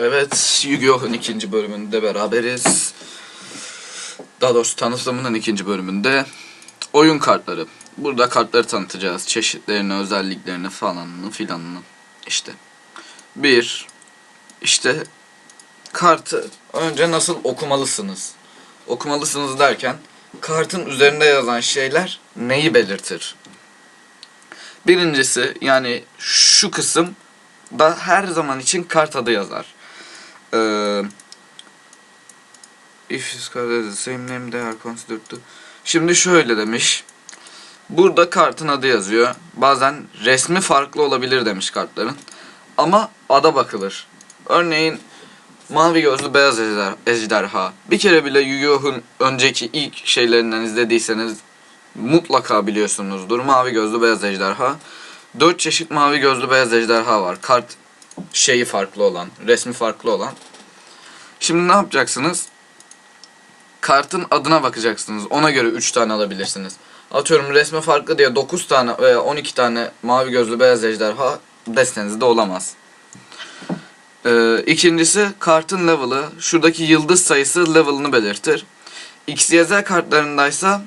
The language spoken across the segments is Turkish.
Evet, Yu-Gi-Oh'un ikinci bölümünde beraberiz. Daha doğrusu tanıtımının ikinci bölümünde oyun kartları. Burada kartları tanıtacağız. Çeşitlerini, özelliklerini falanını filanını. İşte. Bir, işte kartı önce nasıl okumalısınız? Okumalısınız derken kartın üzerinde yazan şeyler neyi belirtir? Birincisi yani şu kısım da her zaman için kart adı yazar. Ee, if has the same name they are considered to. Şimdi şöyle demiş. Burada kartın adı yazıyor. Bazen resmi farklı olabilir demiş kartların. Ama ada bakılır. Örneğin mavi gözlü beyaz ejder, ejderha. Bir kere bile Yu-Gi-Oh'un önceki ilk şeylerinden izlediyseniz mutlaka biliyorsunuzdur. Mavi gözlü beyaz ejderha. Dört çeşit mavi gözlü beyaz ejderha var. Kart şeyi farklı olan, resmi farklı olan. Şimdi ne yapacaksınız? Kartın adına bakacaksınız. Ona göre 3 tane alabilirsiniz. Atıyorum resmi farklı diye 9 tane veya 12 tane mavi gözlü beyaz ejderha destenizde olamaz. Ee, ikincisi kartın level'ı. Şuradaki yıldız sayısı level'ını belirtir. XYZ kartlarındaysa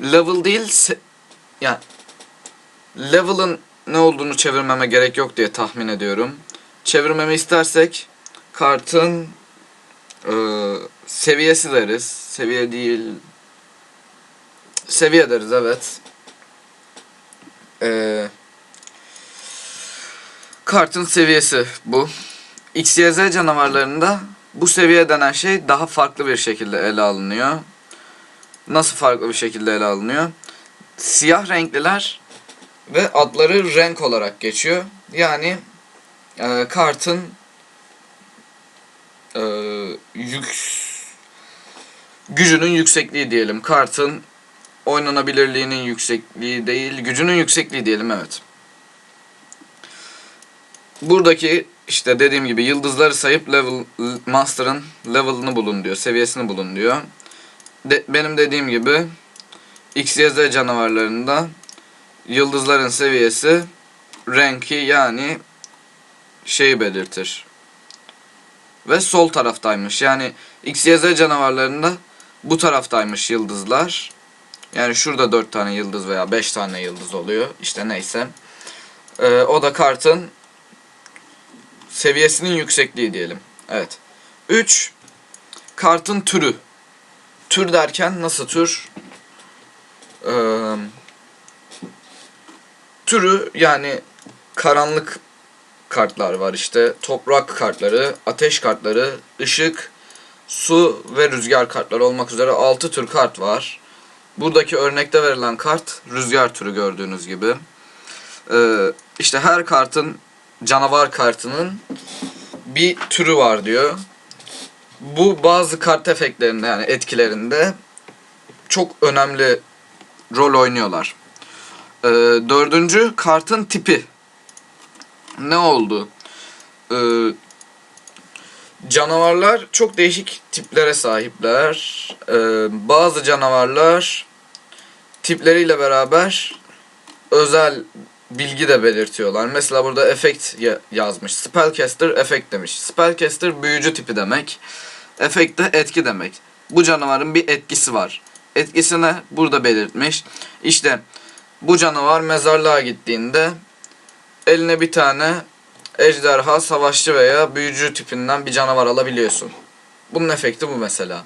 level değil yani level'ın ne olduğunu çevirmeme gerek yok diye tahmin ediyorum. Çevirmemi istersek kartın e, seviyesi deriz. Seviye değil. Seviye deriz evet. E, kartın seviyesi bu. XYZ canavarlarında bu seviye denen şey daha farklı bir şekilde ele alınıyor. Nasıl farklı bir şekilde ele alınıyor? Siyah renkliler ve adları renk olarak geçiyor. Yani e, kartın e, yük gücünün yüksekliği diyelim. Kartın oynanabilirliğinin yüksekliği değil, gücünün yüksekliği diyelim evet. Buradaki işte dediğim gibi yıldızları sayıp level master'ın level'ını bulun diyor, seviyesini bulun diyor. De, benim dediğim gibi XYZ canavarlarında yıldızların seviyesi renki yani şeyi belirtir. Ve sol taraftaymış. Yani XYZ canavarlarında bu taraftaymış yıldızlar. Yani şurada 4 tane yıldız veya 5 tane yıldız oluyor. İşte neyse. Ee, o da kartın seviyesinin yüksekliği diyelim. Evet. 3. Kartın türü. Tür derken nasıl tür? Ee, türü yani karanlık kartlar var işte. Toprak kartları, ateş kartları, ışık, su ve rüzgar kartları olmak üzere 6 tür kart var. Buradaki örnekte verilen kart rüzgar türü gördüğünüz gibi. Ee, işte her kartın canavar kartının bir türü var diyor. Bu bazı kart efektlerinde yani etkilerinde çok önemli rol oynuyorlar. Ee, dördüncü kartın tipi. Ne oldu? Ee, canavarlar çok değişik tiplere sahipler. Ee, bazı canavarlar tipleriyle beraber özel bilgi de belirtiyorlar. Mesela burada efekt ya- yazmış. Spellcaster efekt demiş. Spellcaster büyücü tipi demek. Efekt de etki demek. Bu canavarın bir etkisi var. Etkisini burada belirtmiş. İşte bu canavar mezarlığa gittiğinde eline bir tane ejderha, savaşçı veya büyücü tipinden bir canavar alabiliyorsun. Bunun efekti bu mesela.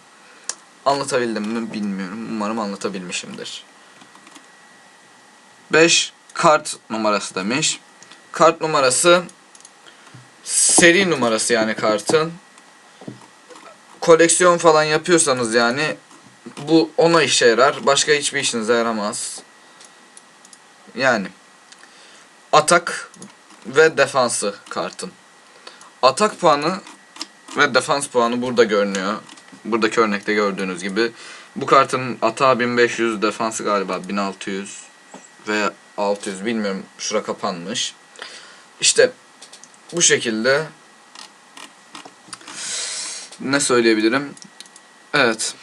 Anlatabildim mi bilmiyorum. Umarım anlatabilmişimdir. 5 kart numarası demiş. Kart numarası seri numarası yani kartın. Koleksiyon falan yapıyorsanız yani bu ona işe yarar. Başka hiçbir işinize yaramaz. Yani atak ve defansı kartın. Atak puanı ve defans puanı burada görünüyor. Buradaki örnekte gördüğünüz gibi. Bu kartın atağı 1500, defansı galiba 1600 veya 600 bilmiyorum. Şura kapanmış. İşte bu şekilde ne söyleyebilirim? Evet.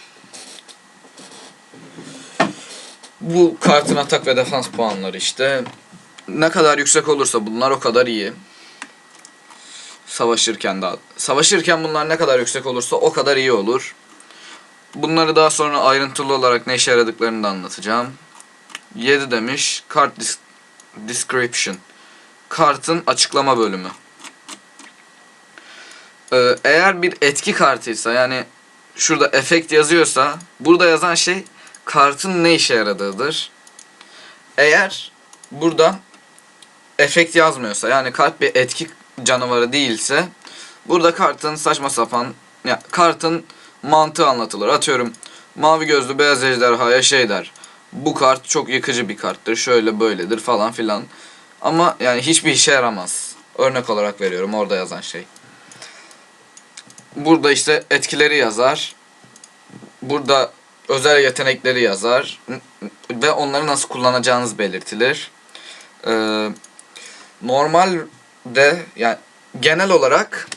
Bu kartın atak ve defans puanları işte. Ne kadar yüksek olursa bunlar o kadar iyi. Savaşırken daha. Savaşırken bunlar ne kadar yüksek olursa o kadar iyi olur. Bunları daha sonra ayrıntılı olarak ne işe yaradıklarını da anlatacağım. 7 demiş. Kart dis- description. Kartın açıklama bölümü. Ee, eğer bir etki kartıysa yani şurada efekt yazıyorsa burada yazan şey kartın ne işe yaradığıdır. Eğer burada efekt yazmıyorsa yani kart bir etki canavarı değilse burada kartın saçma sapan ya kartın mantığı anlatılır. Atıyorum mavi gözlü beyaz ejderhaya şey der. Bu kart çok yıkıcı bir karttır. Şöyle böyledir falan filan. Ama yani hiçbir işe yaramaz. Örnek olarak veriyorum orada yazan şey. Burada işte etkileri yazar. Burada özel yetenekleri yazar. Ve onları nasıl kullanacağınız belirtilir. Ee, normalde yani genel olarak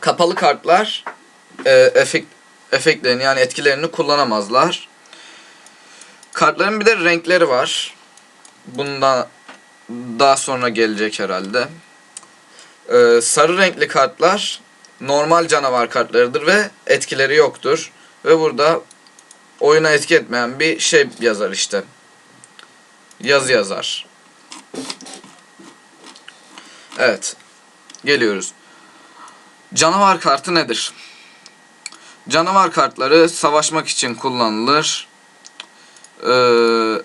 kapalı kartlar e, efekt, efektlerini yani etkilerini kullanamazlar. Kartların bir de renkleri var. Bundan daha sonra gelecek herhalde. Ee, sarı renkli kartlar normal canavar kartlarıdır ve etkileri yoktur. Ve burada oyuna etki etmeyen bir şey yazar işte. Yazı yazar. Evet. Geliyoruz. Canavar kartı nedir? Canavar kartları savaşmak için kullanılır. Ee,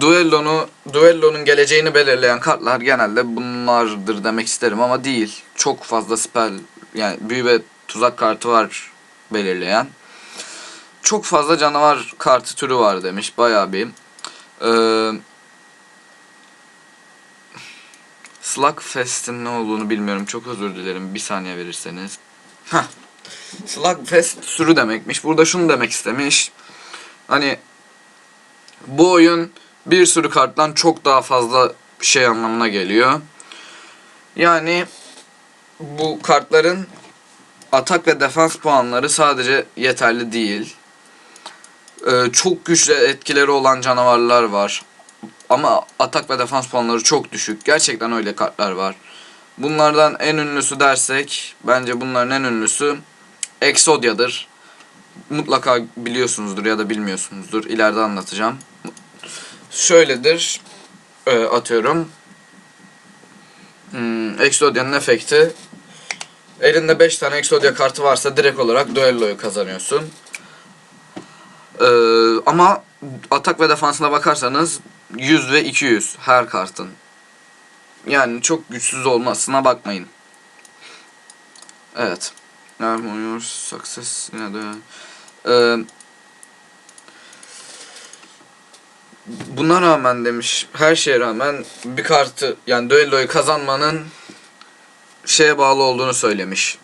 duellonu, duellonun geleceğini belirleyen kartlar genelde bunlardır demek isterim ama değil. Çok fazla spell yani büyü ve tuzak kartı var belirleyen. Çok fazla canavar kartı türü var demiş bayağı bir. Ee, Slugfest'in ne olduğunu bilmiyorum. Çok özür dilerim. Bir saniye verirseniz. Heh. Slugfest sürü demekmiş. Burada şunu demek istemiş. Hani bu oyun bir sürü karttan çok daha fazla şey anlamına geliyor. Yani bu kartların atak ve defans puanları sadece yeterli değil. Ee, çok güçlü etkileri olan canavarlar var. Ama atak ve defans puanları çok düşük. Gerçekten öyle kartlar var. Bunlardan en ünlüsü dersek bence bunların en ünlüsü Exodia'dır. Mutlaka biliyorsunuzdur ya da bilmiyorsunuzdur. İleride anlatacağım. Şöyledir. Ee, atıyorum. Hmm, Exodia'nın efekti. Elinde 5 tane Exodia kartı varsa direkt olarak duelloyu kazanıyorsun. Ee, ama atak ve defansına bakarsanız 100 ve 200 her kartın. Yani çok güçsüz olmasına bakmayın. Evet. Harmonious success yine de. Ee, buna rağmen demiş her şeye rağmen bir kartı yani düelloyu kazanmanın şeye bağlı olduğunu söylemiş.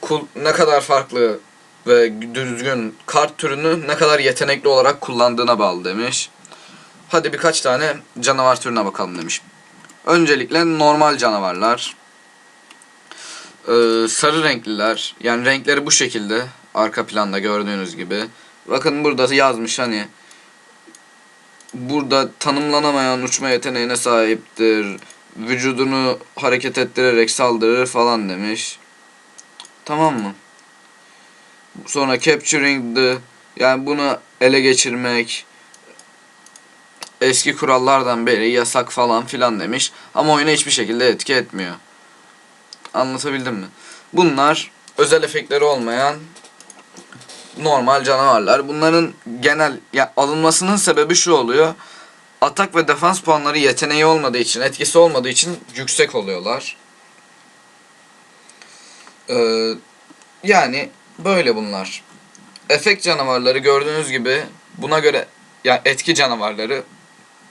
Kul, ne kadar farklı ve düzgün kart türünü ne kadar yetenekli olarak kullandığına bağlı demiş. Hadi birkaç tane canavar türüne bakalım demiş. Öncelikle normal canavarlar. Ee, sarı renkliler. Yani renkleri bu şekilde. Arka planda gördüğünüz gibi. Bakın burada yazmış hani. Burada tanımlanamayan uçma yeteneğine sahiptir. Vücudunu hareket ettirerek saldırır falan demiş. Tamam mı? Sonra capturing the yani bunu ele geçirmek eski kurallardan beri yasak falan filan demiş. Ama oyuna hiçbir şekilde etki etmiyor. Anlatabildim mi? Bunlar özel efektleri olmayan normal canavarlar. Bunların genel ya alınmasının sebebi şu oluyor. Atak ve defans puanları yeteneği olmadığı için, etkisi olmadığı için yüksek oluyorlar. Ee, yani böyle bunlar. Efekt canavarları gördüğünüz gibi buna göre yani etki canavarları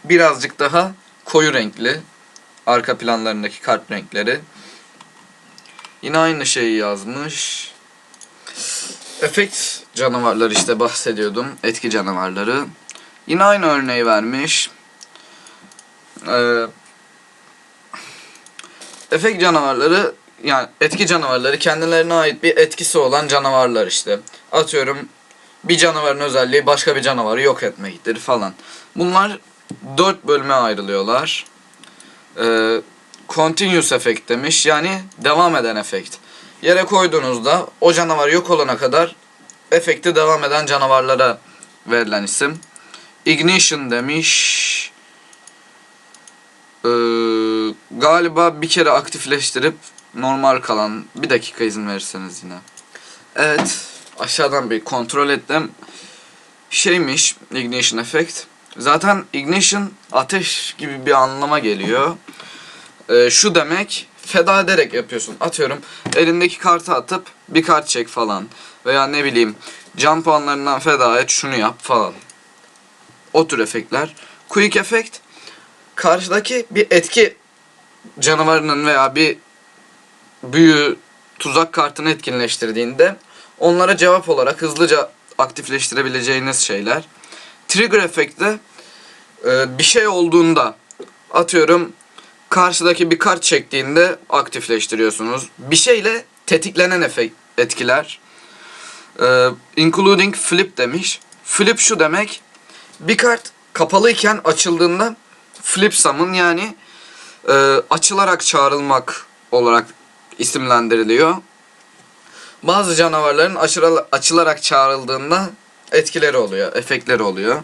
birazcık daha koyu renkli. Arka planlarındaki kart renkleri. Yine aynı şeyi yazmış. Efekt canavarları işte bahsediyordum. Etki canavarları. Yine aynı örneği vermiş. Ee, efekt canavarları yani etki canavarları kendilerine ait bir etkisi olan canavarlar işte. Atıyorum bir canavarın özelliği başka bir canavarı yok etmektir falan. Bunlar dört bölüme ayrılıyorlar. Ee, continuous efekt demiş. Yani devam eden efekt. Yere koyduğunuzda o canavar yok olana kadar efekti devam eden canavarlara verilen isim. Ignition demiş. Ee, galiba bir kere aktifleştirip normal kalan bir dakika izin verirseniz yine. Evet aşağıdan bir kontrol ettim. Şeymiş ignition effect. Zaten ignition ateş gibi bir anlama geliyor. Ee, şu demek feda ederek yapıyorsun. Atıyorum elindeki kartı atıp bir kart çek falan. Veya ne bileyim can puanlarından feda et şunu yap falan. O tür efektler. Quick effect karşıdaki bir etki canavarının veya bir büyü tuzak kartını etkinleştirdiğinde onlara cevap olarak hızlıca aktifleştirebileceğiniz şeyler. Trigger efekti e, bir şey olduğunda atıyorum karşıdaki bir kart çektiğinde aktifleştiriyorsunuz. Bir şeyle tetiklenen efekt, etkiler. E, including flip demiş. Flip şu demek. Bir kart kapalıyken açıldığında flip summon yani e, açılarak çağrılmak olarak isimlendiriliyor. Bazı canavarların açıra- açılarak çağrıldığında etkileri oluyor, efektleri oluyor.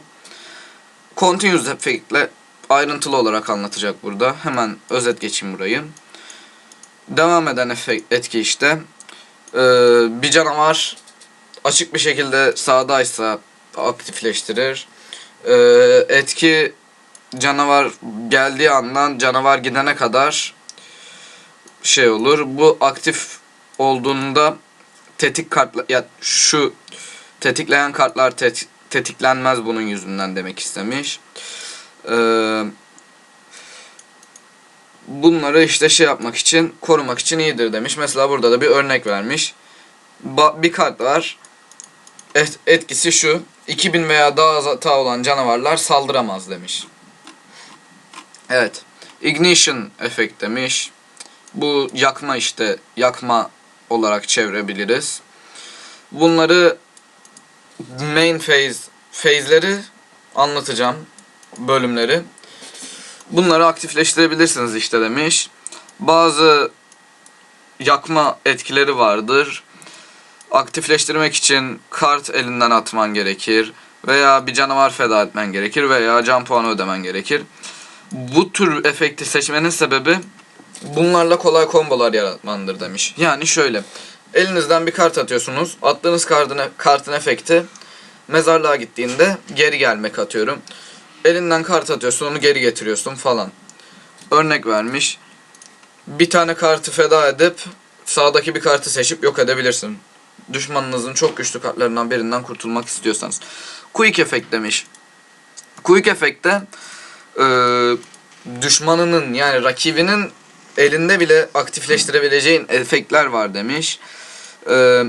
Continuous efektle ayrıntılı olarak anlatacak burada. Hemen özet geçeyim burayı. Devam eden efekt, etki işte. Ee, bir canavar açık bir şekilde sağdaysa aktifleştirir. Ee, etki canavar geldiği andan canavar gidene kadar şey olur. Bu aktif olduğunda tetik kartla ya şu tetikleyen kartlar tet- tetiklenmez bunun yüzünden demek istemiş. Ee, bunları işte şey yapmak için korumak için iyidir demiş. Mesela burada da bir örnek vermiş. Ba- bir kart var. Et- etkisi şu. 2000 veya daha az hata olan canavarlar saldıramaz demiş. Evet. Ignition efekt demiş. Bu yakma işte yakma olarak çevirebiliriz. Bunları main phase phase'leri anlatacağım bölümleri. Bunları aktifleştirebilirsiniz işte demiş. Bazı yakma etkileri vardır. Aktifleştirmek için kart elinden atman gerekir veya bir canavar feda etmen gerekir veya can puanı ödemen gerekir. Bu tür efekti seçmenin sebebi bunlarla kolay kombolar yaratmandır demiş. Yani şöyle. Elinizden bir kart atıyorsunuz. Attığınız kartın, kartın efekti mezarlığa gittiğinde geri gelmek atıyorum. Elinden kart atıyorsun onu geri getiriyorsun falan. Örnek vermiş. Bir tane kartı feda edip sağdaki bir kartı seçip yok edebilirsin. Düşmanınızın çok güçlü kartlarından birinden kurtulmak istiyorsanız. Quick Effect demiş. Quick Effect'te eee düşmanının yani rakibinin elinde bile aktifleştirebileceğin efektler var demiş. E,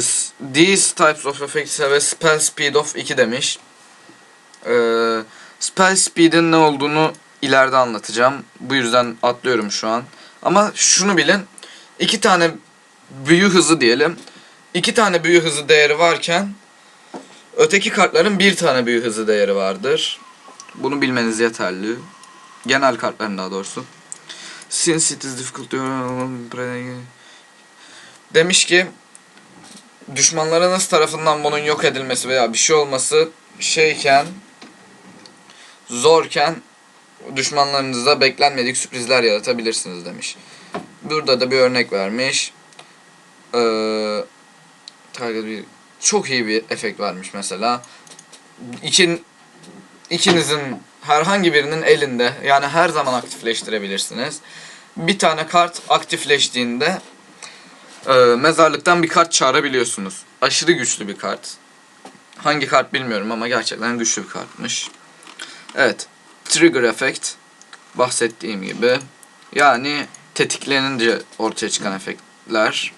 s- these types of effects have a spell speed of 2 demiş. Ee, spell speed'in ne olduğunu ileride anlatacağım. Bu yüzden atlıyorum şu an. Ama şunu bilin. iki tane büyü hızı diyelim. iki tane büyü hızı değeri varken öteki kartların bir tane büyü hızı değeri vardır. Bunu bilmeniz yeterli. Genel kartların daha doğrusu. Since it is difficult. Demiş ki düşmanlarınız tarafından bunun yok edilmesi veya bir şey olması şeyken zorken düşmanlarınıza beklenmedik sürprizler yaratabilirsiniz demiş. Burada da bir örnek vermiş. Ee, target bir çok iyi bir efekt vermiş mesela. İkin, ikinizin herhangi birinin elinde yani her zaman aktifleştirebilirsiniz. Bir tane kart aktifleştiğinde e, mezarlıktan bir kart çağırabiliyorsunuz. Aşırı güçlü bir kart. Hangi kart bilmiyorum ama gerçekten güçlü bir kartmış. Evet. Trigger effect bahsettiğim gibi. Yani tetiklenince ortaya çıkan efektler.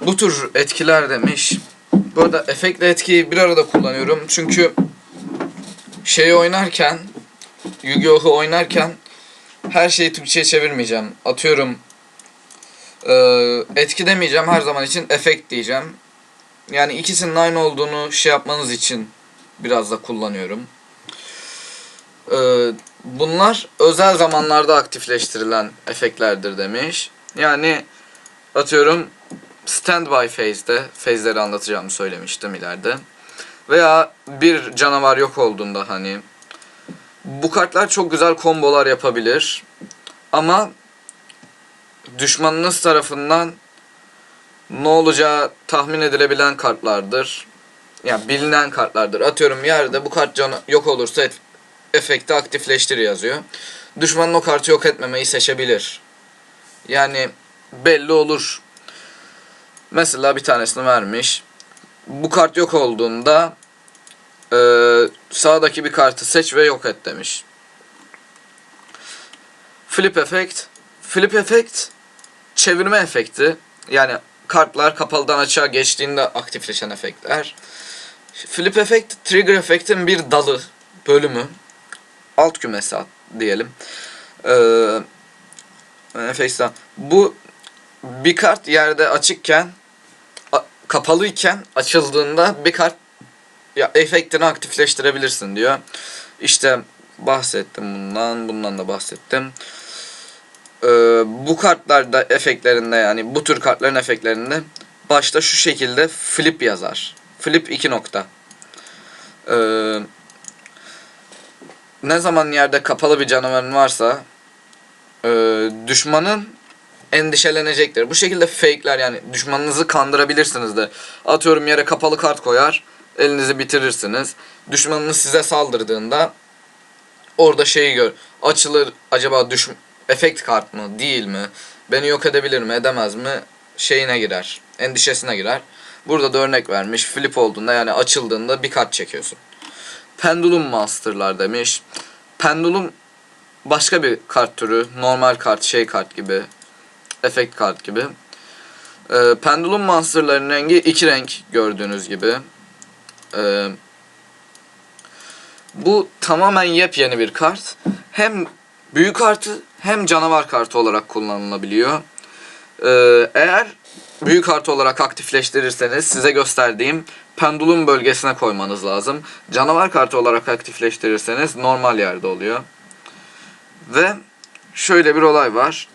Bu tür etkiler demiş. Bu arada efektle etkiyi bir arada kullanıyorum. Çünkü şeyi oynarken Yu-Gi-Oh'u oynarken her şeyi Türkçe'ye çevirmeyeceğim. Atıyorum eee, etki demeyeceğim her zaman için efekt diyeceğim. Yani ikisinin aynı olduğunu şey yapmanız için Biraz da kullanıyorum. Ee, bunlar özel zamanlarda aktifleştirilen efektlerdir demiş. Yani atıyorum standby phase'de, phase'leri anlatacağımı söylemiştim ileride. Veya bir canavar yok olduğunda hani bu kartlar çok güzel kombolar yapabilir. Ama düşmanınız tarafından ne olacağı tahmin edilebilen kartlardır. Yani bilinen kartlardır. Atıyorum yerde bu kart canı yok olursa et- efekti aktifleştir yazıyor. Düşmanın o kartı yok etmemeyi seçebilir. Yani belli olur. Mesela bir tanesini vermiş. Bu kart yok olduğunda eee, sağdaki bir kartı seç ve yok et demiş. Flip efekt. Flip efekt çevirme efekti. Yani kartlar kapalıdan açığa geçtiğinde aktifleşen efektler. Flip efekt trigger efektin bir dalı, bölümü. Alt kümesi diyelim. Ee, efektten. Bu bir kart yerde açıkken kapalıyken açıldığında bir kart ya efektini aktifleştirebilirsin diyor. İşte bahsettim bundan, bundan da bahsettim. Ee, bu kartlarda efektlerinde yani bu tür kartların efektlerinde başta şu şekilde flip yazar. Flip 2 nokta. Ee, ne zaman yerde kapalı bir canavarın varsa e, düşmanın endişelenecektir. Bu şekilde fake'ler yani düşmanınızı kandırabilirsiniz de. Atıyorum yere kapalı kart koyar, elinizi bitirirsiniz. Düşmanınız size saldırdığında orada şeyi gör. Açılır acaba düş efekt kart mı değil mi? Beni yok edebilir mi edemez mi? Şeyine girer. Endişesine girer. Burada da örnek vermiş. Flip olduğunda yani açıldığında bir kart çekiyorsun. Pendulum Monster'lar demiş. Pendulum başka bir kart türü. Normal kart, şey kart gibi. Efekt kart gibi. Ee, Pendulum Monster'ların rengi iki renk gördüğünüz gibi. Ee, bu tamamen yepyeni bir kart. Hem büyük kartı hem canavar kartı olarak kullanılabiliyor. Ee, eğer büyük kartı olarak aktifleştirirseniz size gösterdiğim pendulum bölgesine koymanız lazım. Canavar kartı olarak aktifleştirirseniz normal yerde oluyor. Ve şöyle bir olay var.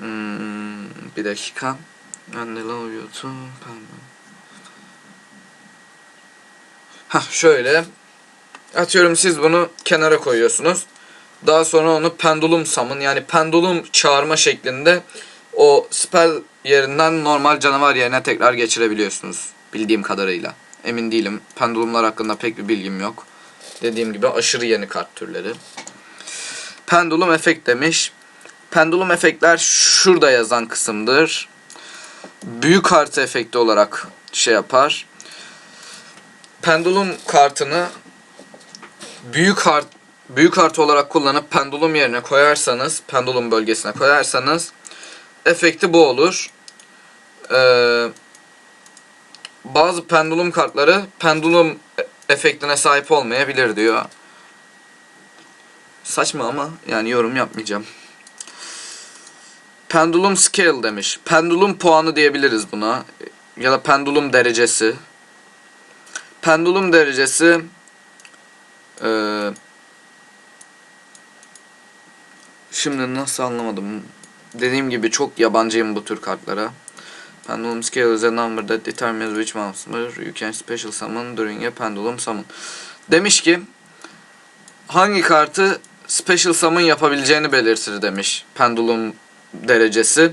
Hmm, bir dakika. Love you too. Pardon. Hah şöyle. Atıyorum siz bunu kenara koyuyorsunuz. Daha sonra onu pendulum summon yani pendulum çağırma şeklinde o spell yerinden normal canavar yerine tekrar geçirebiliyorsunuz. Bildiğim kadarıyla. Emin değilim. Pendulumlar hakkında pek bir bilgim yok. Dediğim gibi aşırı yeni kart türleri. Pendulum efekt demiş. Pendulum efektler şurada yazan kısımdır. Büyük kartı efekti olarak şey yapar. Pendulum kartını büyük kart büyük kart olarak kullanıp pendulum yerine koyarsanız, pendulum bölgesine koyarsanız efekti bu olur. Ee, bazı pendulum kartları pendulum efektine sahip olmayabilir diyor. Saçma ama yani yorum yapmayacağım. Pendulum scale demiş. Pendulum puanı diyebiliriz buna. Ya da pendulum derecesi. Pendulum derecesi eee Şimdi nasıl anlamadım. Dediğim gibi çok yabancıyım bu tür kartlara. Pendulum scale is a number that determines which monster you can special summon during a pendulum summon. Demiş ki hangi kartı special summon yapabileceğini belirtir demiş. Pendulum derecesi.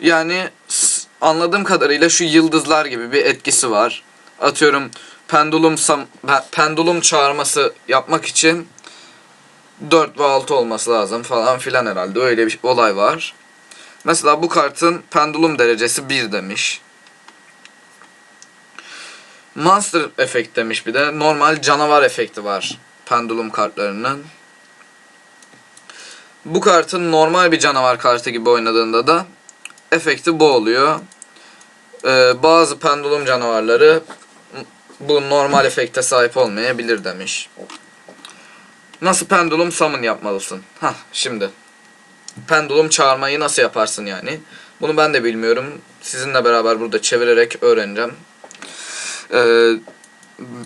Yani anladığım kadarıyla şu yıldızlar gibi bir etkisi var. Atıyorum pendulum pendulum çağırması yapmak için 4 ve 6 olması lazım falan filan herhalde. Öyle bir olay var. Mesela bu kartın pendulum derecesi 1 demiş. Monster efekt demiş bir de. Normal canavar efekti var pendulum kartlarının. Bu kartın normal bir canavar kartı gibi oynadığında da efekti bu oluyor. Ee, bazı pendulum canavarları bu normal efekte sahip olmayabilir demiş. Nasıl pendulum summon yapmalısın? Hah şimdi. Pendulum çağırmayı nasıl yaparsın yani? Bunu ben de bilmiyorum. Sizinle beraber burada çevirerek öğreneceğim. Ee,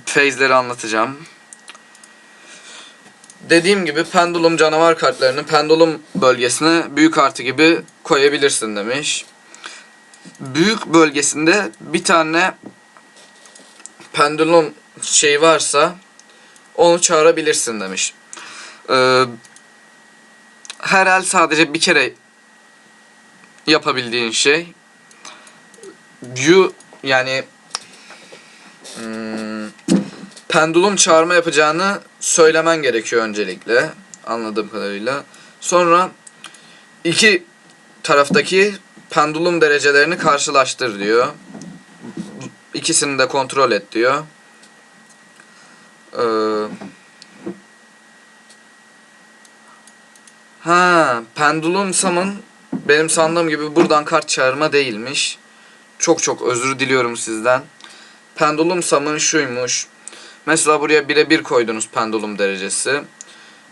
phase'leri anlatacağım. Dediğim gibi pendulum canavar kartlarını pendulum bölgesine büyük artı gibi koyabilirsin demiş. Büyük bölgesinde bir tane pendulum şey varsa onu çağırabilirsin demiş. Ee, her el sadece bir kere yapabildiğin şey you yani hmm, pendulum çağırma yapacağını söylemen gerekiyor öncelikle anladığım kadarıyla. Sonra iki taraftaki pendulum derecelerini karşılaştır diyor. İkisini de kontrol et diyor. Ee, ha, pendulum summon benim sandığım gibi buradan kart çağırma değilmiş. Çok çok özür diliyorum sizden. Pendulum summon şuymuş. Mesela buraya 1'e 1 koydunuz pendulum derecesi.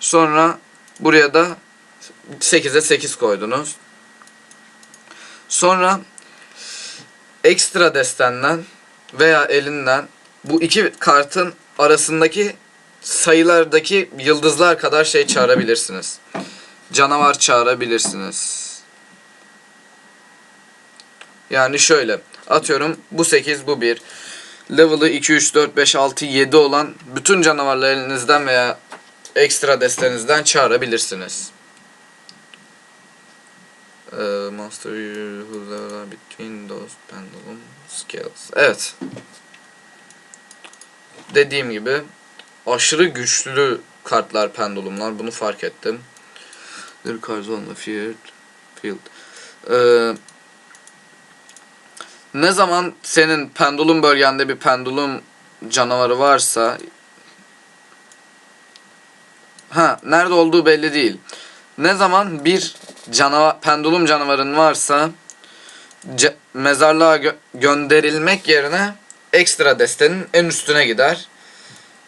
Sonra buraya da 8'e 8 koydunuz. Sonra ekstra destenden veya elinden bu iki kartın arasındaki sayılardaki yıldızlar kadar şey çağırabilirsiniz. Canavar çağırabilirsiniz. Yani şöyle atıyorum bu 8 bu 1. Level'ı 2, 3, 4, 5, 6, 7 olan bütün canavarları elinizden veya ekstra destenizden çağırabilirsiniz. Ee, Monster are between those pendulum scales. Evet. Dediğim gibi aşırı güçlü kartlar pendulumlar. Bunu fark ettim. Their cards on the field. field. Ee, ne zaman senin pendulum bölgende bir pendulum canavarı varsa ha nerede olduğu belli değil. Ne zaman bir canavar pendulum canavarın varsa ce- mezarlığa gö- gönderilmek yerine ekstra destenin en üstüne gider.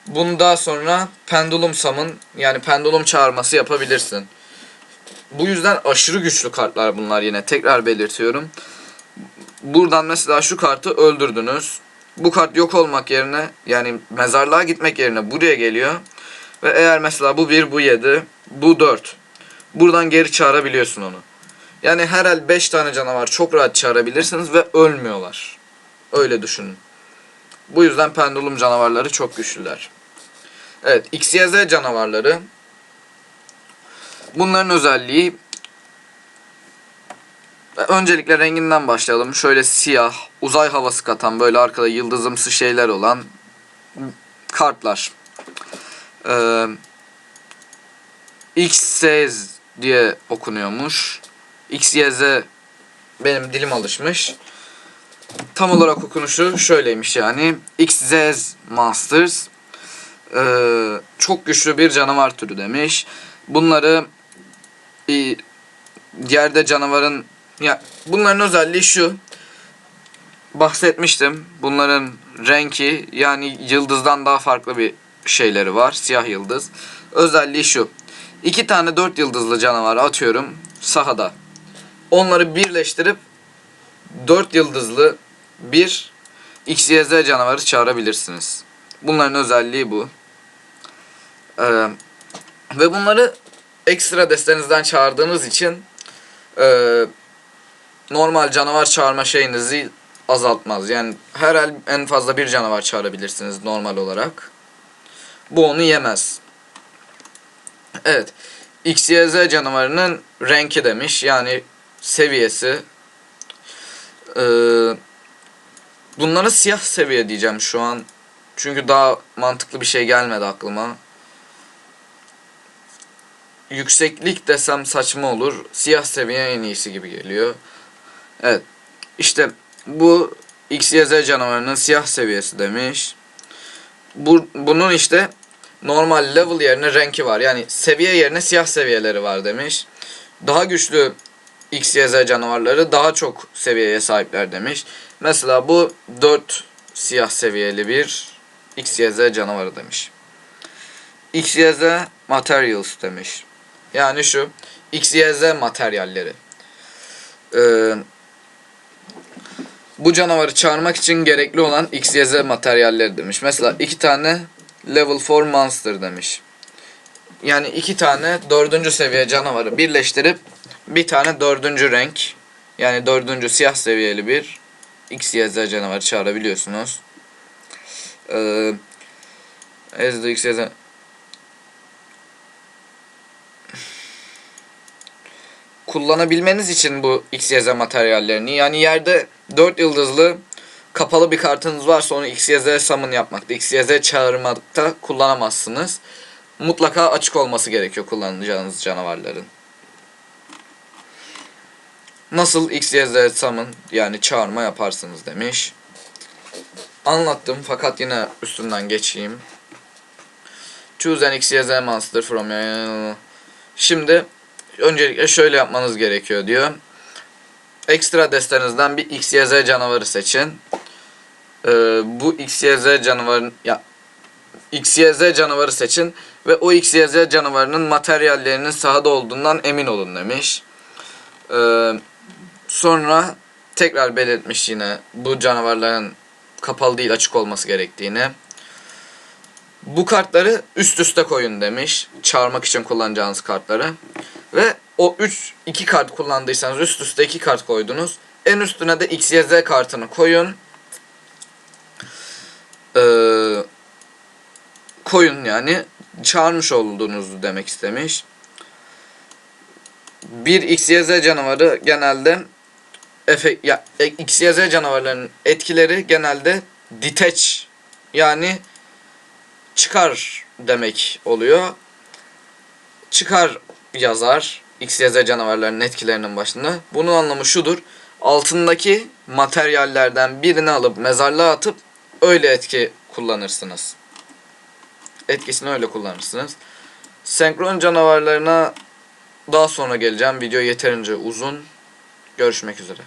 Bunu daha sonra pendulum summon yani pendulum çağırması yapabilirsin. Bu yüzden aşırı güçlü kartlar bunlar yine tekrar belirtiyorum. Buradan mesela şu kartı öldürdünüz. Bu kart yok olmak yerine yani mezarlığa gitmek yerine buraya geliyor. Ve eğer mesela bu 1 bu 7 bu 4. Buradan geri çağırabiliyorsun onu. Yani her el 5 tane canavar çok rahat çağırabilirsiniz ve ölmüyorlar. Öyle düşünün. Bu yüzden pendulum canavarları çok güçlüler. Evet, XYZ canavarları. Bunların özelliği öncelikle renginden başlayalım. Şöyle siyah, uzay havası katan böyle arkada yıldızımsı şeyler olan kartlar. Ee, XYZ diye okunuyormuş. XYZ benim dilim alışmış. Tam olarak okunuşu şöyleymiş yani. XZ Masters. Ee, çok güçlü bir canavar türü demiş. Bunları bir yerde canavarın ya bunların özelliği şu. Bahsetmiştim. Bunların renki yani yıldızdan daha farklı bir şeyleri var. Siyah yıldız. Özelliği şu. İki tane dört yıldızlı canavar atıyorum sahada. Onları birleştirip dört yıldızlı bir XYZ canavarı çağırabilirsiniz. Bunların özelliği bu. Ee, ve bunları ekstra destenizden çağırdığınız için e, normal canavar çağırma şeyinizi azaltmaz. Yani her el en fazla bir canavar çağırabilirsiniz normal olarak. Bu onu yemez. Evet. XYZ canavarının renki demiş. Yani seviyesi. Ee, bunlara siyah seviye diyeceğim şu an. Çünkü daha mantıklı bir şey gelmedi aklıma. Yükseklik desem saçma olur. Siyah seviye en iyisi gibi geliyor. Evet. İşte bu XYZ canavarının siyah seviyesi demiş. Bu, bunun işte normal level yerine renki var. Yani seviye yerine siyah seviyeleri var demiş. Daha güçlü XYZ canavarları daha çok seviyeye sahipler demiş. Mesela bu 4 siyah seviyeli bir XYZ canavarı demiş. XYZ materials demiş. Yani şu XYZ materyalleri. Ee, bu canavarı çağırmak için gerekli olan X, Y, Z materyalleri demiş. Mesela iki tane level 4 monster demiş. Yani iki tane dördüncü seviye canavarı birleştirip bir tane dördüncü renk yani dördüncü siyah seviyeli bir X, Y, Z canavarı çağırabiliyorsunuz. Ee, as the X, Y, Z kullanabilmeniz için bu XYZ materyallerini yani yerde 4 yıldızlı kapalı bir kartınız varsa onu XYZ summon yapmakta, XYZ çağırmakta kullanamazsınız. Mutlaka açık olması gerekiyor kullanacağınız canavarların. Nasıl XYZ summon yani çağırma yaparsınız demiş. Anlattım fakat yine üstünden geçeyim. Choose an XYZ monster from. Şimdi öncelikle şöyle yapmanız gerekiyor diyor. Ekstra destenizden bir XYZ canavarı seçin. Ee, bu XYZ canavarın ya XYZ canavarı seçin ve o XYZ canavarının materyallerinin sahada olduğundan emin olun demiş. Ee, sonra tekrar belirtmiş yine bu canavarların kapalı değil açık olması gerektiğini. Bu kartları üst üste koyun demiş. Çağırmak için kullanacağınız kartları. Ve o 3 2 kart kullandıysanız üst üste 2 kart koydunuz. En üstüne de XYZ kartını koyun. Ee, koyun yani çağırmış olduğunuzu demek istemiş. Bir XYZ canavarı genelde efekt ya e, XYZ canavarlarının etkileri genelde detach yani çıkar demek oluyor. Çıkar yazar XYZ canavarlarının etkilerinin başında. Bunun anlamı şudur. Altındaki materyallerden birini alıp mezarlığa atıp öyle etki kullanırsınız. Etkisini öyle kullanırsınız. Senkron canavarlarına daha sonra geleceğim. Video yeterince uzun. Görüşmek üzere.